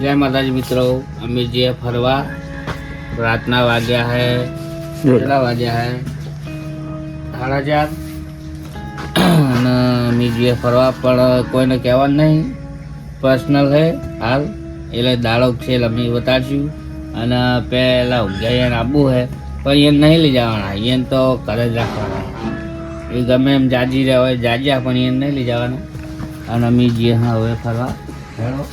જય માતાજી મિત્રો, અમે જે ફરવા રાતના વાગ્યા હે, કેટલા વાગ્યા હે? સાડા ચાર. અને અમે જે ફરવા પણ કોઈને કહેવાનું નહીં પર્સનલ હે હાલ. એટલે દાડો છે અમે બતાડશું અને પહેલાં ઊંઘાઈ આબુ હે, પણ એને નહીં લઈ જવાના એને તો ઘરે જ રાખવાના. એ ગમે એમ જાજી રહ્યા હોય, જાજ્યા પણ એને નહીં લઈ જવાના. અને અમે જે હા હવે ફરવા હેડો.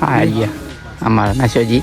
હા ગયા અમારા નાશોજી.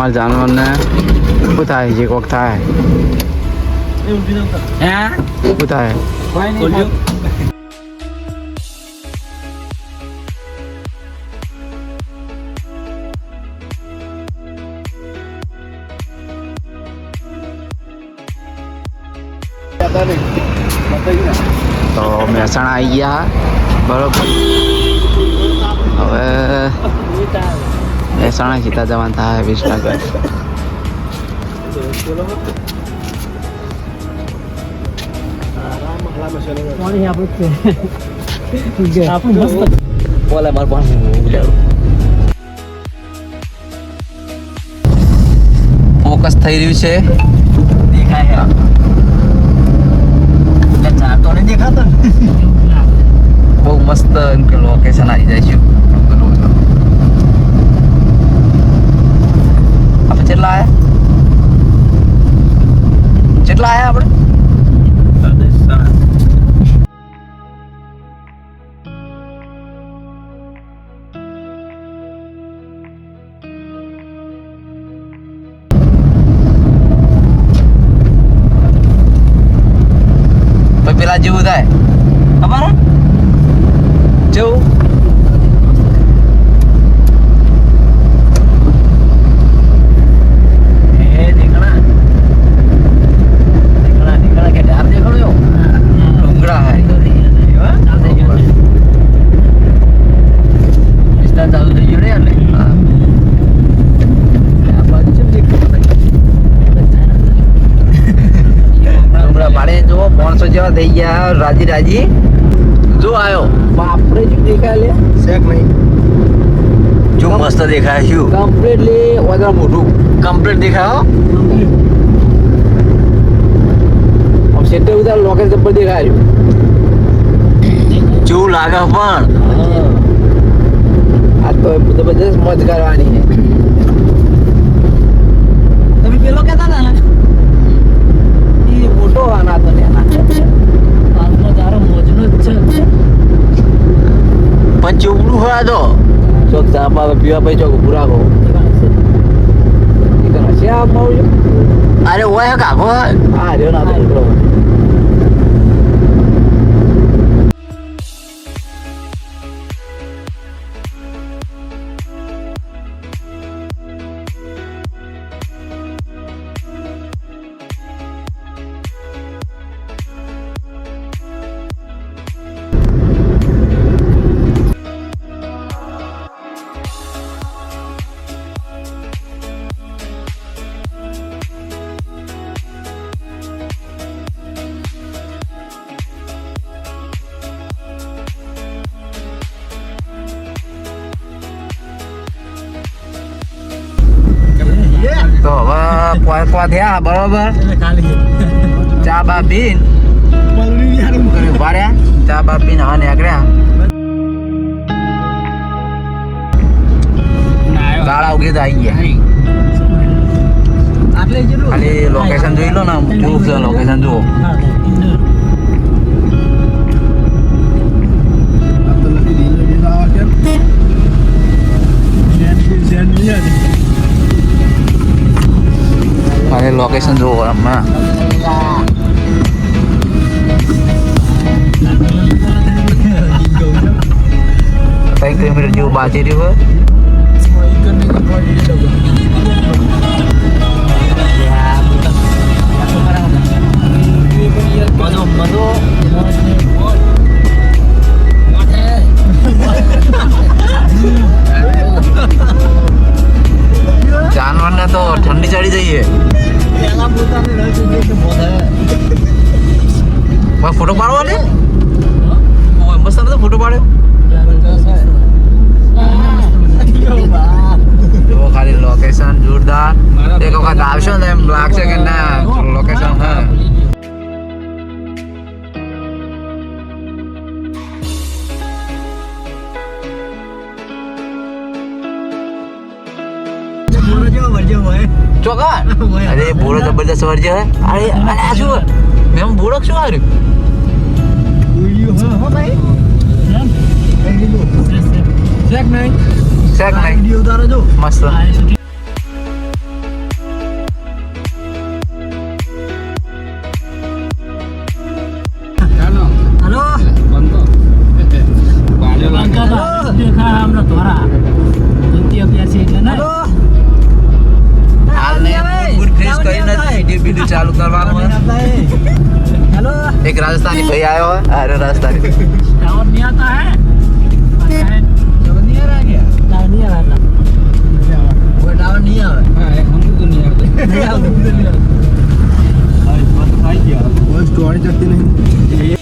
અમારા જાનવરને શું થાય છે કોક થાય હે શું થાય બોલ્યો તો મહેસાણા આવી ગયા બરોબર હવે મહેસાણા સીતા જવાન થાય વિસનગર. બોલે પણ ફોકસ થઈ રહ્યું છે. દેખાય તો નહીં દેખાતો. બહુ મસ્ત લોકેશન આવી જાય છે. કેટલા આયા? કેટલા આયા આપણે? રાજી? જો આયો. બાપરે શું દેખાય લે? શેક નહીં. જો મસ્ત દેખાય છે. કમ્પ્લીટલી વધારે મોટું કમ્પ્લીટ દેખાયો સેટર સેટે ઉધાર લોકેશન પર દેખાય જેવું લાગે પણ. આ તો જબરદસ્ત મોજ કરવાની છે. તમે પેલો કહેતા હતા ને? એ મોટો આના તો ને આના પણ ચૂપડું હોય તો. ચોક ચા પા પીવા પછી ચોક પૂરા કહો આ અરે ઓય કાકો. હા રહ્યો ના હવે પોય પોય થયા બરોબર ચા બા પીન ઊભા ચા બા પીન હવે નીકળ્યા ગાળા ઉગી તો આવી ગયા આટલે જેટલું ખાલી લોકેશન જોઈ લો ને કેવું છે લોકેશન જુઓ ખાલી લોકેશન જુઓ હમણાં કઈ કિલોમીટર જેવું બાકી રહ્યું હોય મધો મધો શેક નહીં શેક નહીં વીડિયો ઉતારો જો મસ્ત. ચાલુ. કરવાનું એક રાજસ્થાની ભાઈ આવ્યો અરે રાજસ્થાની. रहा नहीं आ स्टोरी चलती नहीं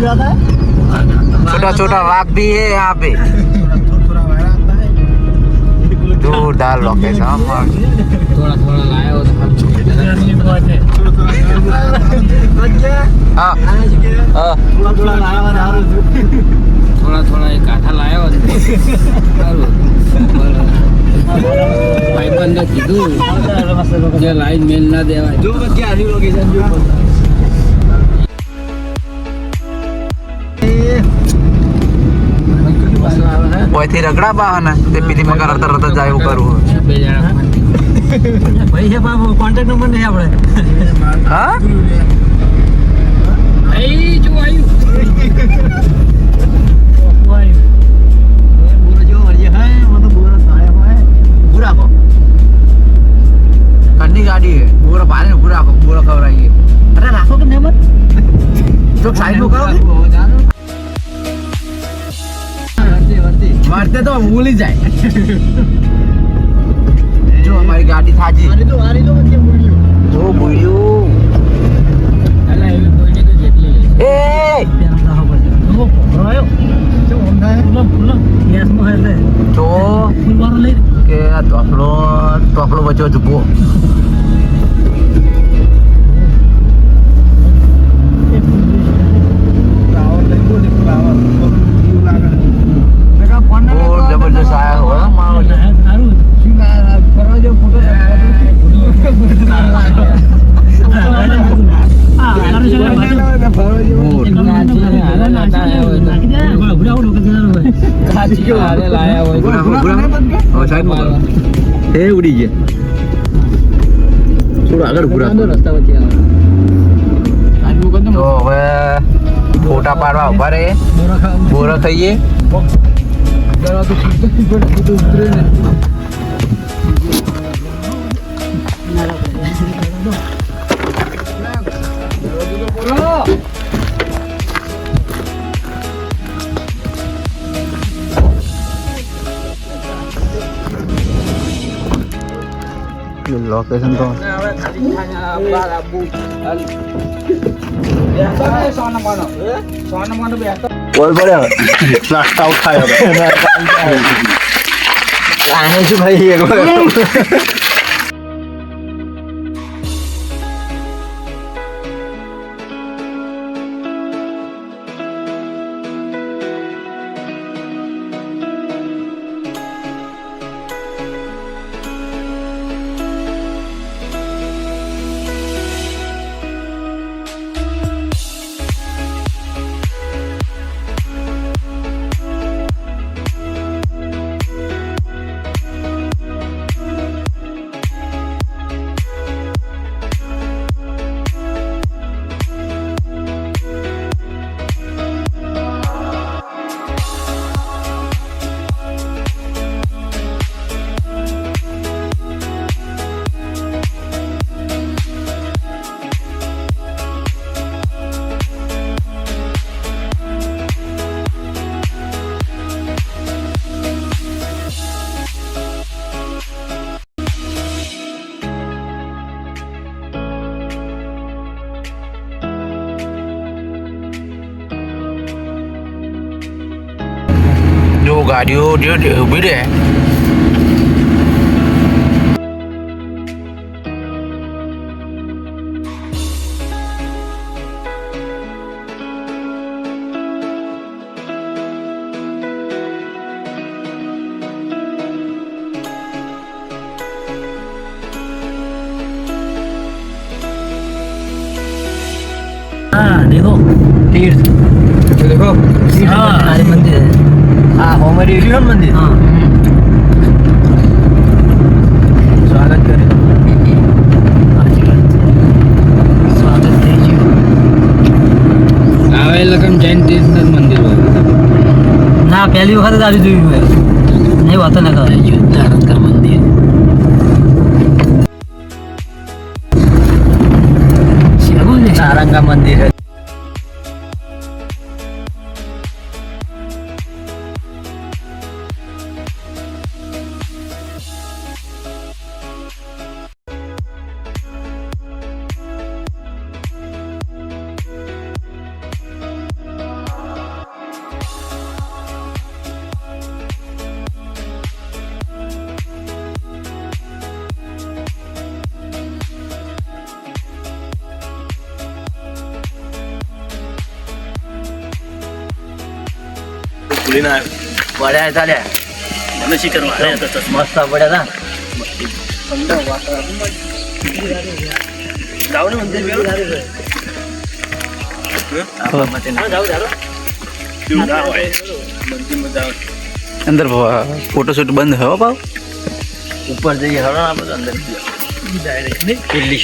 रहा छोटा छोटा वाघ भी है यहाँ पे જોરદાર લોકેશન થોડા થોડા લાયા થોડા થોડા એક કાંઠા લાયા સારું કીધું કે લાઈન મેલ ના દેવાય. જો ક્યાં લોકેશન ઓયથી રગડા બાહના તે પીધી મગર રતા રતા જાય એવું કરવું બે જણા ભાઈ છે બાબુ કોન્ટેક્ટ નંબર નહીં આપણે હા? અહીં જો આવ્યું ઘરની ગાડી હે બોરા પાણી ઉભું રાખો બોરા ખવડાવીએ. અરે રાખો કે નહીં તો સાઈડ કરો વર્તે તો ભૂલી જાય. જો અમારી ગાડી થાજી. ઓ બોલ્યું અલા એવી કોઈને તો જેટલી એ! તો કે આ તો તોફલો બચ્યો જુબો બહુ જબરજસ્ત તો હોય તો માણસ. અરે લાયા થોડું આગળ ઉભું રસ્તા વચ્ચે હવે ફોટા પાડવા ઊભા રહે બોરો Dalam tu kita tiba putus tren. Location to. Biasa sana mana? Sana mana biasa. ઉઠાયો આને શું ભાઈ એક 아류 류류 미래 हाँ देखो भीड़ देखो हाँ अरे मंदिर है આ હોમરી રહ્યું ને મંદિર સ્વાગત કરે. સ્વાગત થઈ ગયું. આવે લગન જૈન તીર્થ મંદિર ના પહેલી વખત જ આવી જોયું હોય. નહીં વાત ના કરે યુદ્ધ ભૂલી ના પડ્યા હતા લે. મને શી કરવા? અરે તો મસ્ત પડ્યા મંદિર હતા માટે કેવું ના હોય? મંદિરમાં અંદર ફોટોશૂટ બંધ હો ભાવ ઉપર જઈએ હરણ આપણે અંદર ડાયરેક્ટ નહીં પેલી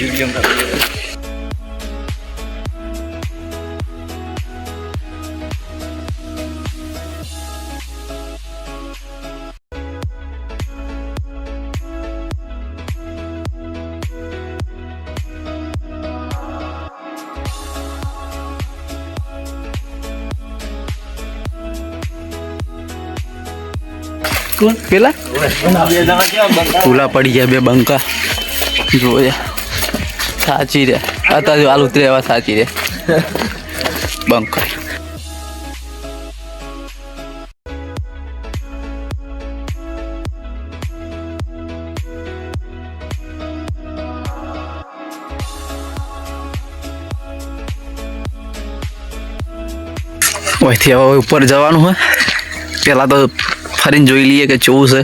સીડીઓ પેલા? પુલા પડી ગયા બે બંકા. જોયા. સાચી રે. અત્યારે હાલ ઉતરે એવા સાચી રે. બંકા. ઓયથી હવે ઉપર જવાનું હોય. પેલા તો ફરીને જોઈ લઈએ કે કેવું છે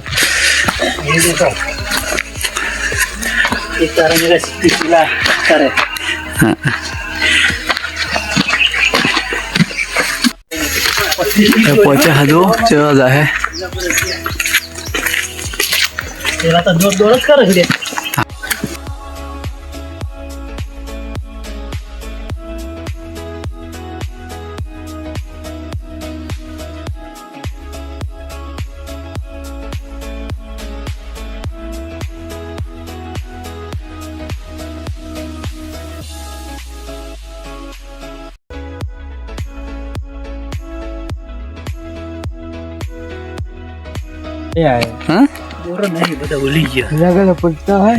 એક તારા મેરા સીલા કરે એ પહોંચ્યા હજુ ચેવા જાહે પેલા તો દોડ દોડ જ કરે બધા ભૂલી ગયા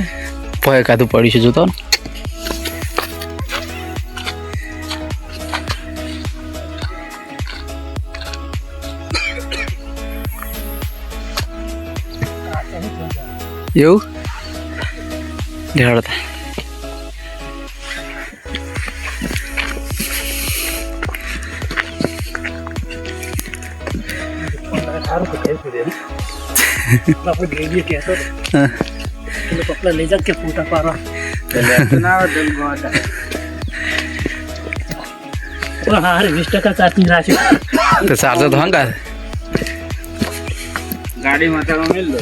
ભય કાતું પડ્યું છે જોતો એવું? લેવડતા બાપુ દેવીએ કહેતો. એટલે પપલા લઈ જા કે ફોટા પાડવા હારે વીસ ટકા ચાટણી રાખ્યો તો ચાર્જર તો હંગા ગાડી માથામાં મેલ દો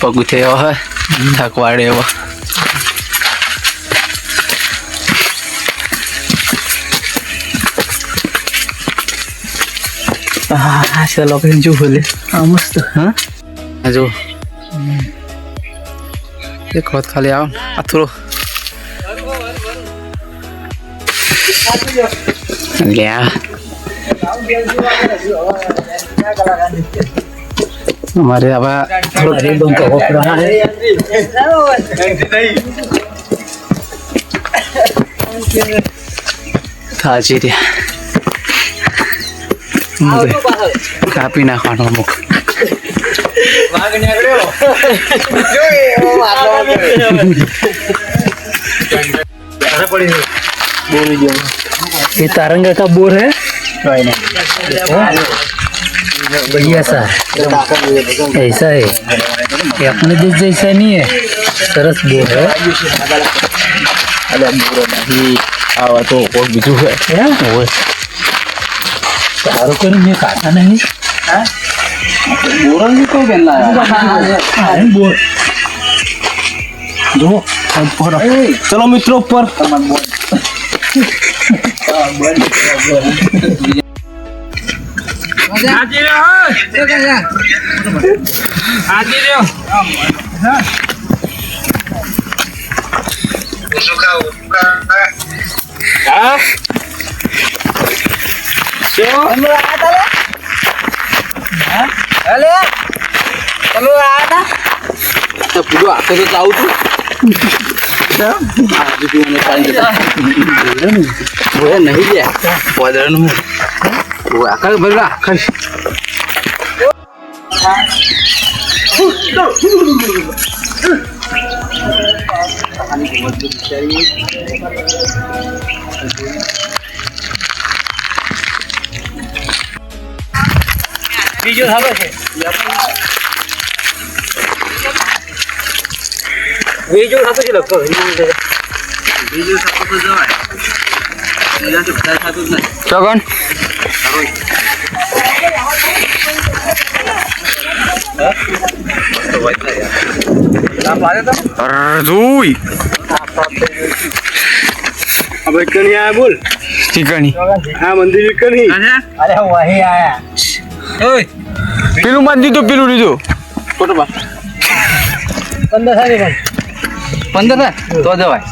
પગ ઉઠે એવો હોય થાક વાળે એવો હા છે લોકેશન શું ખોલે હા મસ્ત હા આ જો એક વખત ખાલી આવો ને આ થોડો લ્યા અમારે હવે થોડો રેડો તો હોકડા હે થાજી રહ્યા કાપી નાખવાનો અમુક ये तारंगा का बोर है बढ़िया सा ऐसा है ये अपने देश जैसा नहीं है सरस बोर है આવા તો કોક બીજું છે हैं? સારું કર્યું મેં કાઢા નહીં. બોરંગી તો પેલા હા, બોર. જો ચલો મિત્રો ઉપર પૂરો આખો તો ચાવું છું આજુ પીવાને પાણી જતા બોલે નહીં ગયા પોદરનું. આખા ભરેલા. આખા બીજો સારો છે. બીજો સારો છે લગભગ. બીજો સારું તો જવાય. બીજાથી થતું જ નથી ચોગન હવે કણી બોલ. ચીકણી. આ મંદિર કણી અરે વહી આયા. ઓય. પેલું મત દીધું પેલું લીધું. પંદર સારી પણ. પંદર ના તો જવાય.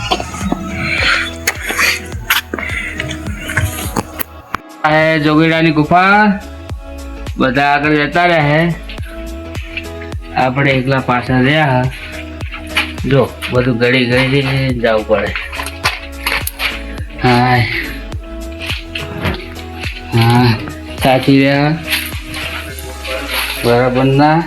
આ જોગીડાની ગુફા. બધા આગળ જતા રહ્યા હે. આપણે એકલા પાછા રહ્યા હા. જો બધું ગળી ગળી જવું પડે. હા હા સાચી રહ્યા. બરાબર ના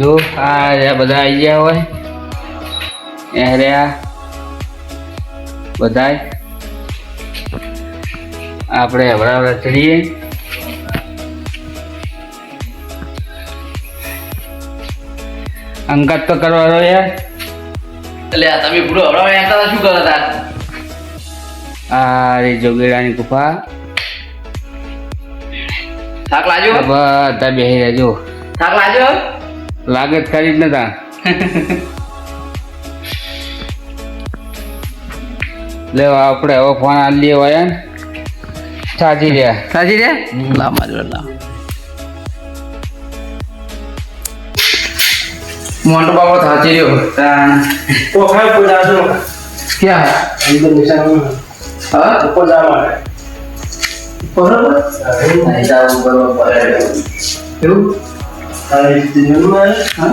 જો આ રહ્યા બધા આવી ગયા હોય. એ રહ્યા. બધાય. આપણે હવડા ચડીએ. અંગત તો કરવાનો યાર. એટલે આ તમે પૂરો હવડાવા હતા શું કરો આ રે જોગેડાની ગુફા. થાક લાજો બધા બેહી રહેજો. થાક લાજો લાગે જ ખરી જ નતા લે આપણે હવે ફોન આ લઈએ હોય સાચી રહ્યા. સાચી રહ્યા? લાવ મારી લાવ મોટો બાબો સાચી રહ્યો. પોખા ઉપર જાજો ક્યાં? અંદર નિશાન હા? ઉપર જવા માટે. બરોબર નહીં જાવું બરોબર પડે એવું આ રીતે જવાનું મારે હા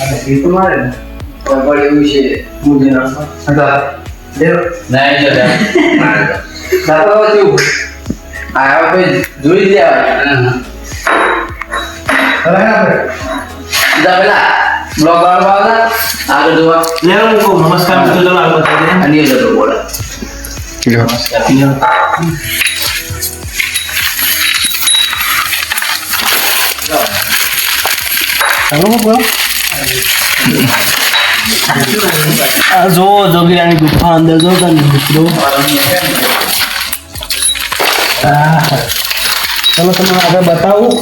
અને એ તો મારે ને બરોબર એવું છે મુજે નાખો હતા દેવ નહીં જો દાદા કેવું આ ભાઈ જોઈ લેવાય હવે જા પેલા બ્લોગ વાળો આગળ જોવા લે હું કહું નમસ્કાર મિત્રો ચલો આગળ અને જતો બોલે. આ જો જોગીરાની ગુફા અંદર જો તમે મિત્રો. ચલો, તમને આગળ બતાવું.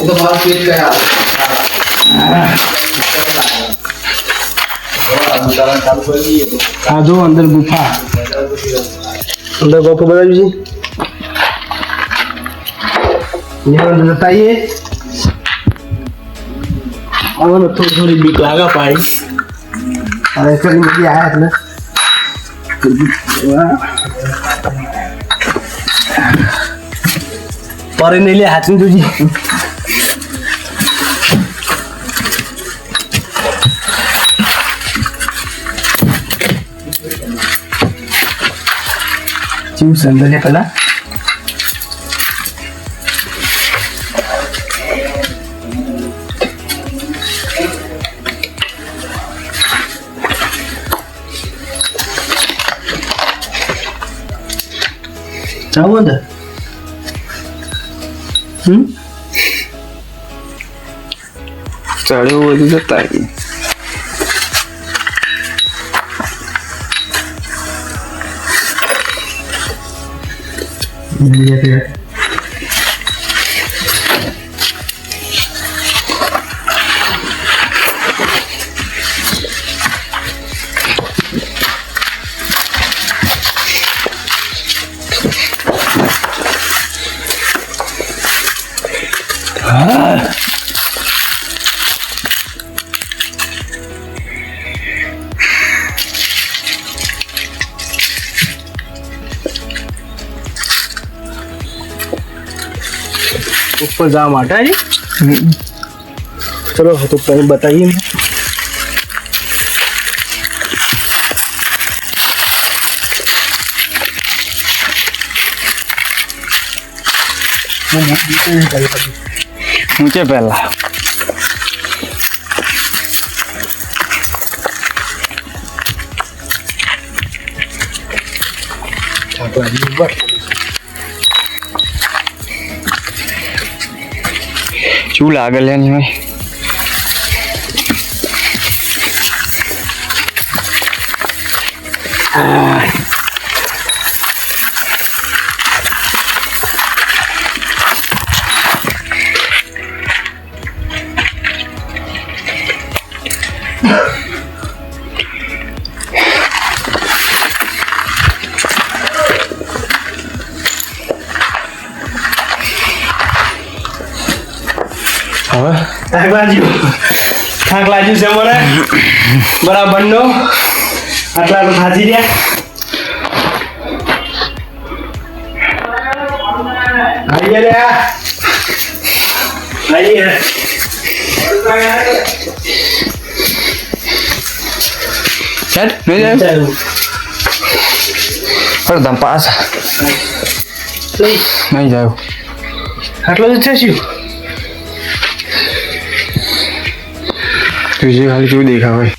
આ જો અંદર ગુફા. અંદર ગુફા બનાવ્યું છે. यहाँ અંદર જતા આવીએ હવે થોડી થોડી બીક લાગે પાડી હવે ચડી બધી આયા એટલે પરે નહીં લે હાથની તુજી ચીવ સંદર લે પેલા જાવ અંદર હમ ચડ્યો બધું જતા રહી ઉપર જવા માટે ચલો તો તમે બતાવીએ ઊંચે પહેલા. Agora, શું લાગે લે ની ભાઈ હવે થાક લાગ્યું થાક લાગ્યું છે મને બરાબર નો આટલા તો થાકી રહ્યા આઈએ રે આઈએ હેડ નહીં જાય ચાલો અરે તમ પાસ નહીં જાય આટલો જ છે શું તુજે ખાલી કેવું દેખાય